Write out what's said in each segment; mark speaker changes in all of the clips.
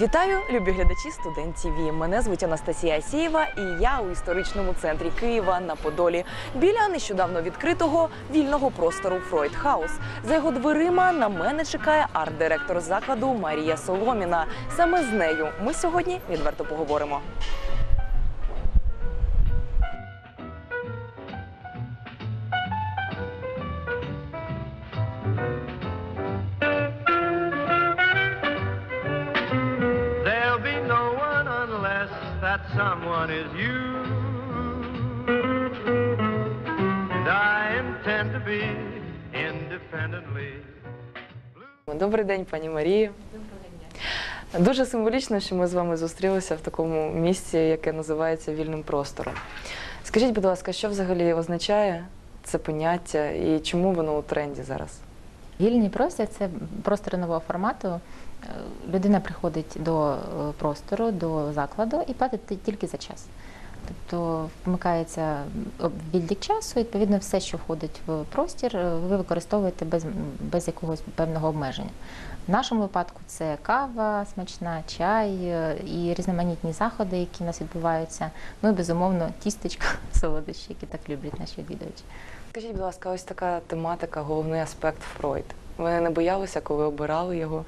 Speaker 1: Вітаю, любі глядачі студент ТВ. Мене звуть Анастасія Асєєва і я у історичному центрі Києва на Подолі біля нещодавно відкритого вільного простору Фройд Хаус. За його дверима на мене чекає арт-директор закладу Марія Соломіна. Саме з нею ми сьогодні відверто поговоримо.
Speaker 2: Someone is you. And I intend to be independently.
Speaker 1: Добрий день, пані Марії. Дуже символічно, що ми з вами зустрілися в такому місці, яке називається вільним простором. Скажіть, будь ласка, що взагалі означає це поняття і чому воно у тренді зараз?
Speaker 3: Вільний простір це простір нового формату. Е, Людина приходить до е, простору, до закладу і платить тільки за час. Тобто вмикається відлік часу, відповідно, все, що входить в простір, е, ви використовуєте без, без якогось певного обмеження. В нашому випадку це кава смачна, чай е, і різноманітні заходи, які в нас відбуваються. Ну і безумовно тістечка, солодощі, які так люблять наші відвідувачі.
Speaker 1: Скажіть, будь ласка, ось така тематика, головний аспект Фройд. Ви не боялися, коли обирали його,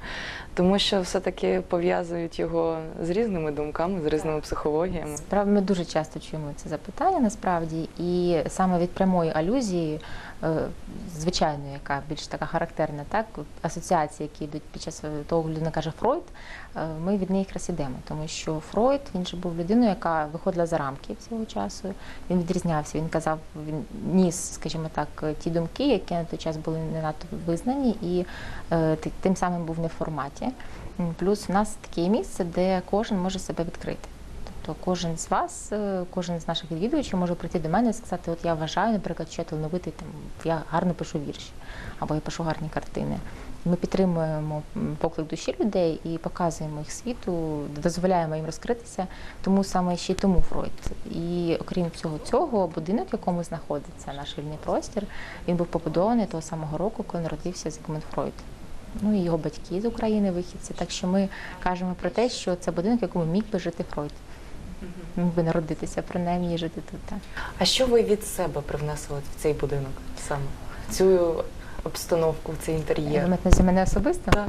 Speaker 1: тому що все-таки пов'язують його з різними думками, з різними психологіями.
Speaker 3: Справді ми дуже часто чуємо це запитання насправді, і саме від прямої алюзії, е, звичайної, яка більш така характерна, так асоціації, які йдуть під час того, людина каже Фройд, е, ми від неї якраз ідемо, тому що Фройд він же був людиною, яка виходила за рамки всього часу. Він відрізнявся. Він казав, він ніс, скажімо так, ті думки, які на той час були не надто визнані, і е, тим самим був не в форматі. Плюс у нас таке місце, де кожен може себе відкрити. Тобто кожен з вас, е, кожен з наших відвідувачів може прийти до мене і сказати, от я вважаю, наприклад, що я талановитий, там, я гарно пишу вірші, або я пишу гарні картини. Ми підтримуємо поклик душі людей і показуємо їх світу, дозволяємо їм розкритися. Тому саме ще й тому Фройд. І окрім всього цього, будинок, в якому знаходиться наш вільний простір, він був побудований того самого року, коли народився Зігмунд Фройд. Ну і його батьки з України вихідці. Так що ми кажемо про те, що це будинок, в якому міг би жити Фройд. Міг би народитися, принаймні і жити тут. Так.
Speaker 1: А що ви від себе привнесли в цей будинок саме? В цю обстановку, в цей інтер'єр?
Speaker 3: на мене особисто?
Speaker 1: Так.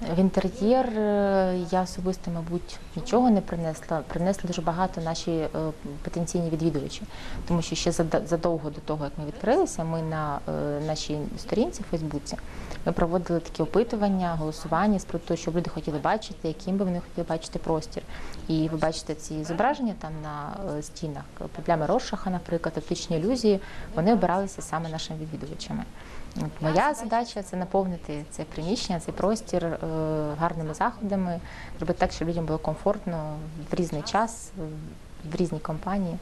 Speaker 3: В інтер'єр е, я особисто, мабуть, нічого не принесла. Принесли дуже багато наші е, потенційні відвідувачі, тому що ще задовго до того, як ми відкрилися, ми на е, нашій сторінці в Фейсбуці ми проводили такі опитування, голосування з про те, що люди хотіли бачити, яким би вони хотіли бачити простір. І ви бачите ці зображення там на стінах. Петлями розшаха, наприклад, оптичні ілюзії, вони обиралися саме нашими відвідувачами. Моя задача це наповнити це приміщення, цей простір е, гарними заходами, зробити так, щоб людям було комфортно в різний час, в різній компанії.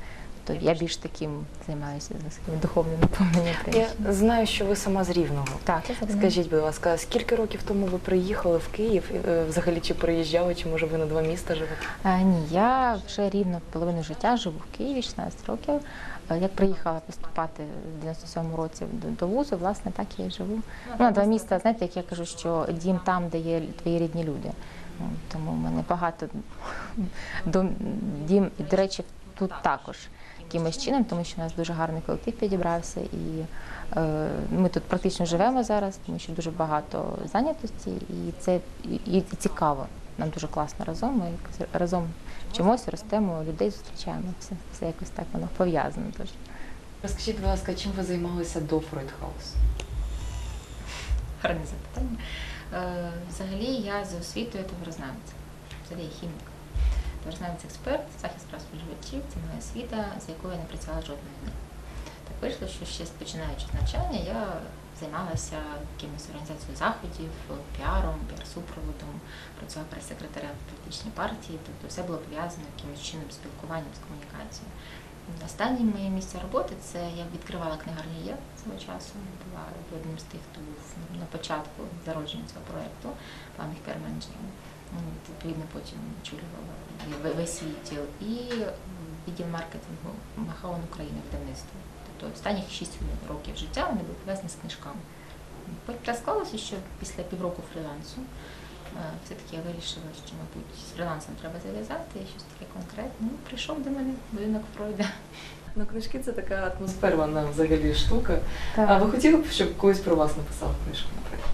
Speaker 3: То я більш таким займаюся духовним наповненням
Speaker 1: Я знаю, що ви сама з Рівного.
Speaker 3: Так,
Speaker 1: Скажіть, будь ласка, скільки років тому ви приїхали в Київ? Е, Взагалі чи приїжджали, чи може ви на два міста живете?
Speaker 3: А, ні, я вже рівно половину життя живу в Києві, 16 років. Е, Як приїхала поступати в 97-му році до, вузу, власне, так я і живу. Ну, на два міста, знаєте, як я кажу, що дім там, де є твої рідні люди. Ну, Тому в мене багато дом, дім, і, до речі, тут також якимось чином, тому що у нас дуже гарний колектив підібрався, і е, ми тут практично живемо зараз, тому що дуже багато зайнятості, і це і, і цікаво. Нам дуже класно разом. Ми разом вчимося, ростемо, людей зустрічаємо. Все, все якось так воно пов'язано. Тож.
Speaker 1: Розкажіть, будь ласка, чим ви займалися до Фройдхаус?
Speaker 3: Гарне запитання. Е, Взагалі я за освітою товарознавець, взагалі я хімік. Товарознавець експерт, захист прав споживачів, це моя освіта, з якою я не працювала жодної дня. Так вийшло, що ще починаючи з навчання, я займалася якимось організацією заходів, піаром, піар-супроводом, працювала прес-секретарем політичній партії, тобто все було пов'язано якимось чином спілкуванням, з комунікацією. Останнє моє місце роботи це я відкривала книгарню Є свого часу. Була одним з тих, хто був на початку зародження цього проєкту, їх піар-менеджером. Ну, Відповідно, потім очолювала весь свій відділ і відділ маркетингу Махаон України видавництво. Тобто останніх 6 років життя вони були пов'язані з книжками. Потім так склалося, що після півроку фрілансу Е, Все-таки я вирішила, що, мабуть, з фрілансом треба зав'язати, щось таке конкретне. Ну, прийшов до мене будинок Фройда.
Speaker 1: Ну, книжки це така атмосферна взагалі штука. А ви хотіли б, щоб когось про вас написав книжку, наприклад?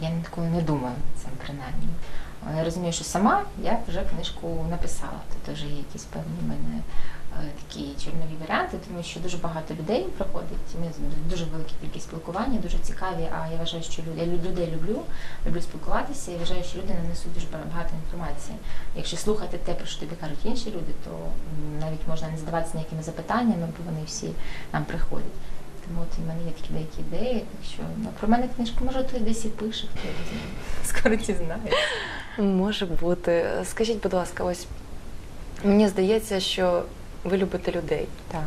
Speaker 3: Я ніколи не думаю цим принаймні. Я розумію, що сама я вже книжку написала. Тут вже є якісь певні мене е, такі чорнові варіанти, тому що дуже багато людей приходить. Ми дуже велика кількість спілкування, дуже цікаві. А я вважаю, що я людей люблю, люблю спілкуватися і вважаю, що люди нанесуть дуже багато інформації. Якщо слухати те, про що тобі кажуть інші люди, то навіть можна не задаватися ніякими запитаннями, бо вони всі нам приходять. Тому от в мене є такі деякі ідеї, так що ну, про мене книжку може хтось десь і пише, хто знає. скоро дізнає.
Speaker 1: Може бути. Скажіть, будь ласка, ось мені здається, що ви любите людей.
Speaker 3: Так.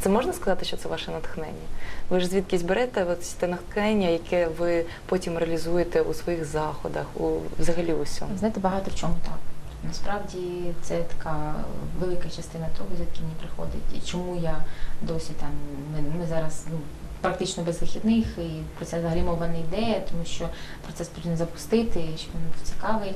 Speaker 1: Це можна сказати, що це ваше натхнення? Ви ж звідкись берете ось те натхнення, яке ви потім реалізуєте у своїх заходах, у взагалі у всьому.
Speaker 3: Знаєте, багато в чому так. Насправді це така велика частина того, звідки мені приходить, і чому я досі там ми, ми зараз ну, практично без вихідних, і про це взагалі мова не йде, тому що процес потрібно запустити, щоб він був цікавий.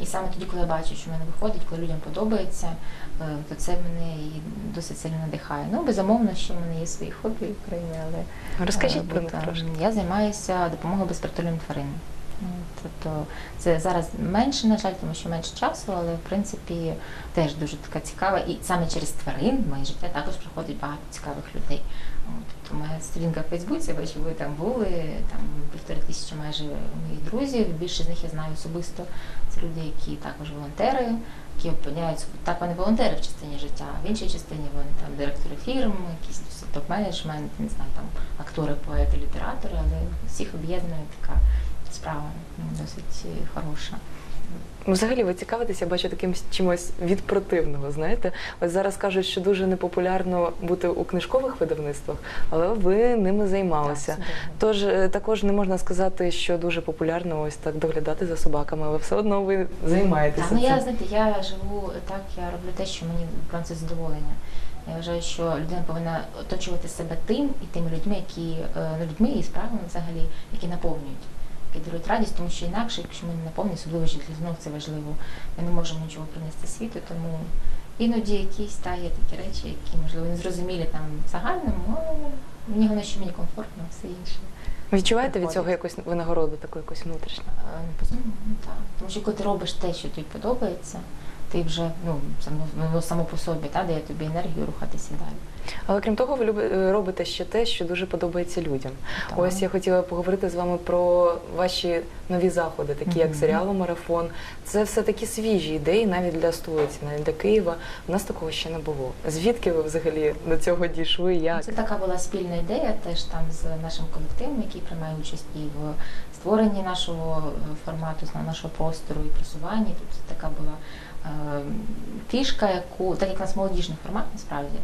Speaker 3: І саме тоді, коли я бачу, що в мене виходить, коли людям подобається, е, то це мене і досить сильно надихає. Ну, безумовно, що в мене є свої хобі в Україні, але
Speaker 1: Розкажіть
Speaker 3: Е,
Speaker 1: про них трошки.
Speaker 3: Я займаюся допомогою безпритульним тваринам. Ну, Тобто це зараз менше, на жаль, тому що менше часу, але в принципі теж дуже така цікава. І саме через тварин в моє життя також приходить багато цікавих людей. Тобто моя сторінка в Фейсбуці, бачу, ви там були, там півтори тисячі майже моїх друзів. Більше з них я знаю особисто. Це люди, які також волонтери, які опиняються так вони волонтери в частині життя, а в іншій частині вони там директори фірм, якісь топ-менеджмент, не знаю, там актори, поети, літератори, але всіх об'єднує така справа ну, досить е, хороша.
Speaker 1: Взагалі, ви цікавитеся, бачу таким чимось від противного. Знаєте, ось зараз кажуть, що дуже непопулярно бути у книжкових видавництвах, але ви ними займалися.
Speaker 3: Так.
Speaker 1: Тож е, також не можна сказати, що дуже популярно ось так доглядати за собаками, але все одно ви займаєтеся.
Speaker 3: Так, ну я
Speaker 1: цим.
Speaker 3: знаєте, я живу так, я роблю те, що мені прям це задоволення. Я вважаю, що людина повинна оточувати себе тим і тими людьми, які е, ну, людьми і справами взагалі, які наповнюють, які дарують радість, тому що інакше, якщо ми не наповнюємо, особливо житлів, це важливо, ми не можемо нічого принести світу, тому іноді якісь та є такі речі, які можливо не зрозумілі там загальному, але мені головне, що мені комфортно, все інше.
Speaker 1: Відчуваєте від цього якусь винагороду, таку якусь внутрішню?
Speaker 3: Е, ну, так. Тому що коли ти робиш те, що тобі подобається, ти вже ну само, само по собі та, дає тобі енергію рухатися далі.
Speaker 1: Але крім того, ви люби- е, робите ще те, що дуже подобається людям.
Speaker 3: Так.
Speaker 1: Ось я хотіла поговорити з вами про ваші нові заходи, такі як
Speaker 3: Мгм.
Speaker 1: серіал Марафон. Це все такі свіжі ідеї навіть для столиці, навіть для Києва. У нас такого ще не було. Звідки ви взагалі до цього дійшли? Як?
Speaker 3: Це така була спільна ідея, теж там з нашим колективом, який приймає участь і в створенні нашого е, формату, нашого простору і просуванні. Тут така була е, фішка, яку так як у нас молодіжний формат насправді.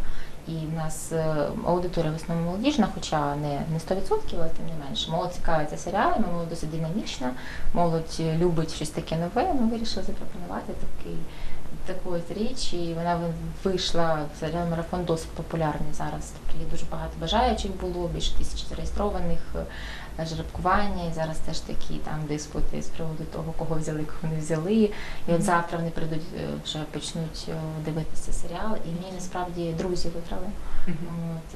Speaker 3: І в нас е, аудиторія в основному молодіжна, хоча не, не 100%, але тим не менше. Молодь цікавиться серіалами, молодь досить динамічна, молодь е, любить щось таке нове. Ми вирішили запропонувати такий таку от річ, і вона ви- вийшла серіал марафон досить популярний зараз. Тобто є дуже багато бажаючих було, більше тисячі зареєстрованих е, жеребкування, і зараз теж такі там диспути з приводу того, кого взяли, кого не взяли. І от завтра вони прийдуть е, вже почнуть е, дивитися серіал. І мені насправді друзі виграли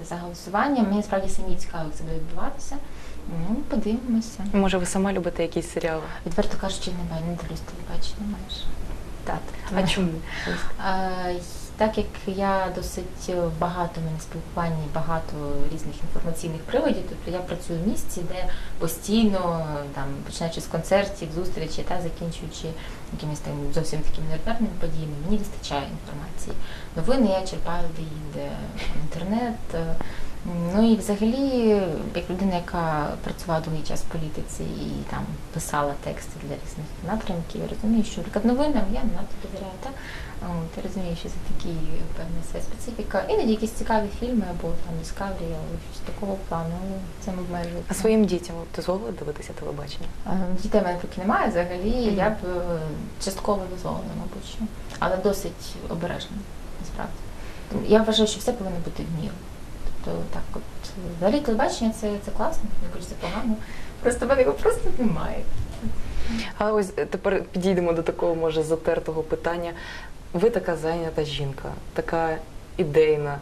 Speaker 3: от, за голосуванням. Мені насправді самі цікаво, як це буде відбуватися. Ну, подивимося.
Speaker 1: Може, ви сама любите якісь серіали?
Speaker 3: Відверто кажучи, немає, не дивлюсь телебачення майже. Так.
Speaker 1: А чому?
Speaker 3: Е, Так як я досить багато в мене спілкування, і багато різних інформаційних приводів, тобто я працюю в місці, де постійно, там, починаючи з концертів, зустрічі та закінчуючи якимись там зовсім такими неординарними подіями, мені вистачає інформації. Новини я черпаю де-інде інтернет. Ну і взагалі, як людина, яка працювала довгий час в політиці і там писала тексти для різних напрямків, я розумію, що наприклад, новинам я не надто довіряю. Так? От, я розумію, що це такі певна своя специфіка. Іноді якісь цікаві фільми або там Discovery, або щось такого плану, але це не обмежується.
Speaker 1: А своїм дітям ви дозволили дивитися телебачення?
Speaker 3: Е, Дітей в мене поки немає взагалі,
Speaker 1: Мгм.
Speaker 3: я б е, частково дозволила, мабуть, що. але досить обережно, насправді. Я вважаю, що все повинно бути в міру. Тобто так от взагалі телебачення це, це класно, не кажу, це погано. Просто мене його просто немає.
Speaker 1: А ось е, тепер підійдемо до такого, може, затертого питання. Ви така зайнята жінка, така ідейна.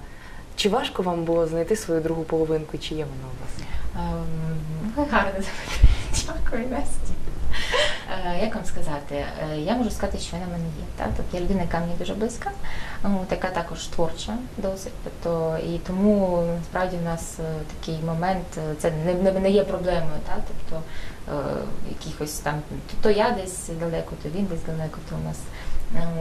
Speaker 1: Чи важко вам було знайти свою другу половинку, чи є вона у вас?
Speaker 3: Ем, Гарне запитання. Дякую, Настя. Е, Як вам сказати? Е, Я можу сказати, що вона в мене є. Так? Тобто я людина, яка мені дуже близька, така також творча досить. Тобто, і тому насправді в нас е, такий момент, це не, не, є проблемою. Так? Тобто, якихось там, то я десь далеко, то він десь далеко, то у нас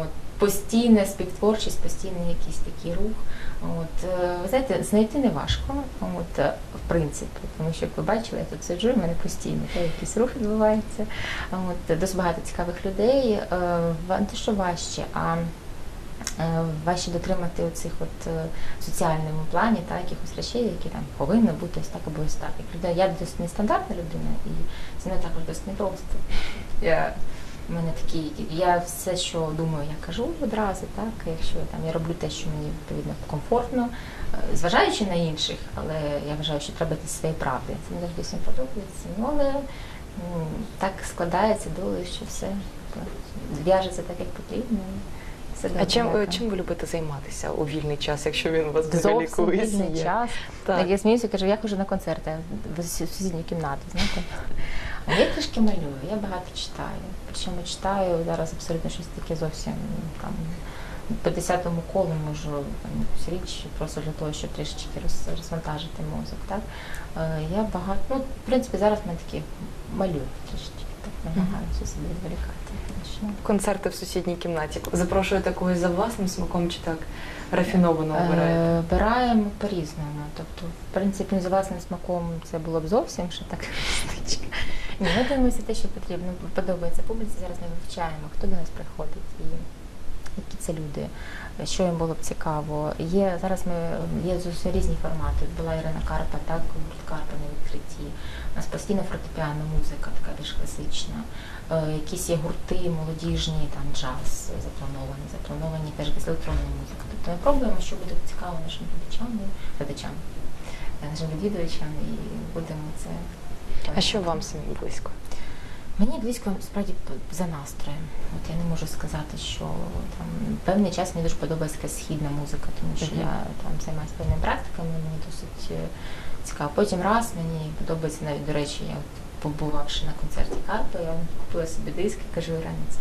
Speaker 3: от, постійна співтворчість, постійний якийсь такий рух. От, е, ви знаєте, знайти не важко, от, е, в принципі, тому що, як ви бачили, я тут сиджу, в мене постійно та, якийсь рух відбувається. От, досить багато цікавих людей. Е, Не що важче, а важче дотримати оцих от соціальному плані та якихось речей, які там повинні бути ось так або ось так. Як людина, я досить нестандартна людина, і це не також досить непросто. Я у мене такі, я все, що думаю, я кажу одразу, так. Якщо там я роблю те, що мені відповідно комфортно, е, зважаючи на інших, але я вважаю, що треба йти своєї правди. Це не завжди всім подобається. Ну але так складається доля, що все в'яжеться так, як потрібно. І
Speaker 1: А чим, чим ви любите займатися у вільний час, якщо він у вас взагалі колись
Speaker 3: вільний
Speaker 1: є?
Speaker 3: час.
Speaker 1: Так.
Speaker 3: Я сміюся, кажу, я хожу на концерти в су- сусідню кімнату, знаєте. А я трішки малюю, я багато читаю. Причому читаю зараз абсолютно щось таке зовсім там по десятому колу можу там, річ просто для того, щоб трішечки роз, розвантажити мозок. Так? Е, Я багато, ну, в принципі, зараз мене такі малюю трішечки, так намагаюся себе відволікати.
Speaker 1: Концерти в сусідній кімнаті. Запрошуєте когось за власним смаком чи так рафіновано обираєте?
Speaker 3: Е, Обираємо по-різному. Тобто, в принципі, за власним смаком це було б зовсім ще так стичка. Ні, ми дивимося те, що потрібно. Подобається публіці. Зараз ми вивчаємо, хто до нас приходить і які це люди, що їм було б цікаво. Є зараз ми є зовсім різні формати. Була Ірина Карпа, так Карпа на відкритті. У нас постійно фортепіано, музика така більш класична. Е, якісь є гурти молодіжні, там джаз заплановані, заплановані теж якась електронна музика. Тобто ми пробуємо, що буде цікаво нашим глядачам, глядачам, е, нашим відвідувачам, і будемо це.
Speaker 1: А що вам самі близько?
Speaker 3: Мені близько справді за настроєм. От я не можу сказати, що там певний час мені дуже подобається якась східна музика, тому що
Speaker 1: Мгм.
Speaker 3: я там займаюся певними практиками, мені досить е, цікаво. Потім раз мені подобається навіть, до речі, я от побувавши на концерті Карпа, я купила собі диски, кажу Ірані, це,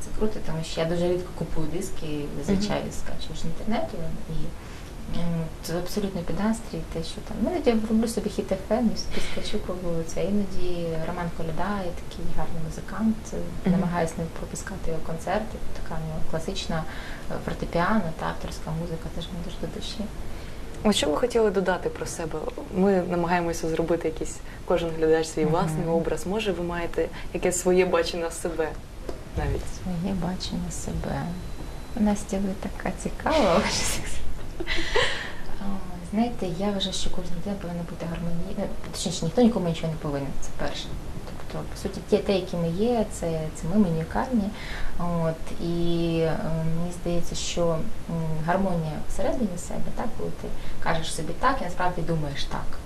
Speaker 3: це круто, тому що я дуже рідко купую диски, зазвичай скачую з інтернету і це абсолютно піданстрій, те, що там. Ну, я роблю собі хіт FM, і собі скачу, пробую це. Іноді Роман Коляда є такий гарний музикант,
Speaker 1: Мгм.
Speaker 3: намагаюся не пропускати його концерти. Така нього класична е, фортепіано та авторська музика теж мені дуже до душі.
Speaker 1: От що ви хотіли додати про себе? Ми намагаємося зробити якийсь кожен глядач свій
Speaker 3: Мгм.
Speaker 1: власний образ. Може, ви маєте якесь своє бачення себе навіть?
Speaker 3: Своє бачення себе. Настя, ви така цікава. Знаєте, я вважаю, що кожна людина повинна бути гармонійною. Точніше, ніхто нікому нічого не повинен. Це перше. Тобто, по суті, ті, те, які ми є, це, це ми, ми унікальні. От, і е, мені здається, що гармонія всередині себе, так, коли ти кажеш собі так, і насправді думаєш так.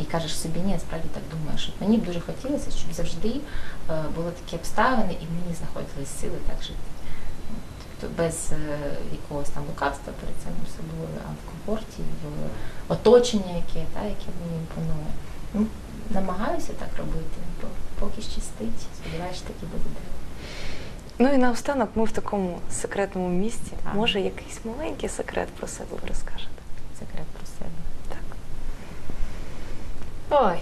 Speaker 3: І кажеш собі, ні, насправді так думаєш. От мені б дуже хотілося, щоб завжди е, були такі обставини, і в мені знаходились сили так жити. Тобто без е, якогось там лукавства перед самим собою, а в комфорті, в оточенні, яке, та, яке мені імпонує. Ну, намагаюся так робити, бо поки щастить, сподіваюся, що так і буде далі.
Speaker 1: Ну і наостанок ми в такому секретному місці.
Speaker 3: Так.
Speaker 1: Може, якийсь маленький секрет про себе ви розкажете?
Speaker 3: Секрет про себе.
Speaker 1: Так.
Speaker 3: Ой.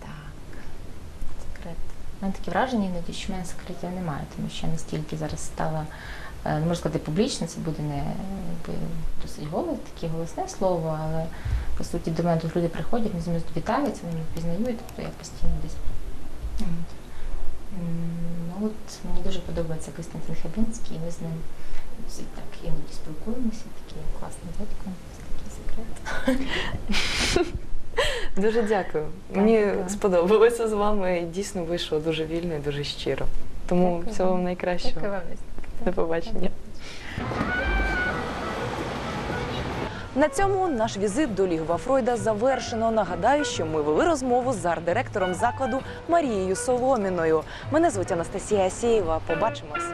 Speaker 3: Так. Секрет. У мене таке враження іноді, що в мене секретів немає, тому що я настільки зараз стала, е, не можу сказати публічно, це буде не досить голос, таке голосне слово, але по суті до мене тут люди приходять, вони зі мною вітаються, вони впізнають, тобто я постійно десь. От. Ну от мені дуже подобається Костянтин Хабінський, ми з ним так іноді спілкуємося, такий класний дядько, такий секрет.
Speaker 1: Дуже дякую. Мені
Speaker 3: так.
Speaker 1: сподобалося з вами. і Дійсно вийшло дуже вільно і дуже щиро. Тому
Speaker 3: Дякую
Speaker 1: всього
Speaker 3: вам.
Speaker 1: вам найкращого.
Speaker 3: Дякую вам.
Speaker 1: До побачення. На цьому наш візит до лігва Фройда завершено. Нагадаю, що ми вели розмову з арт-директором закладу Марією Соломіною. Мене звуть Анастасія Асєєва. Побачимось.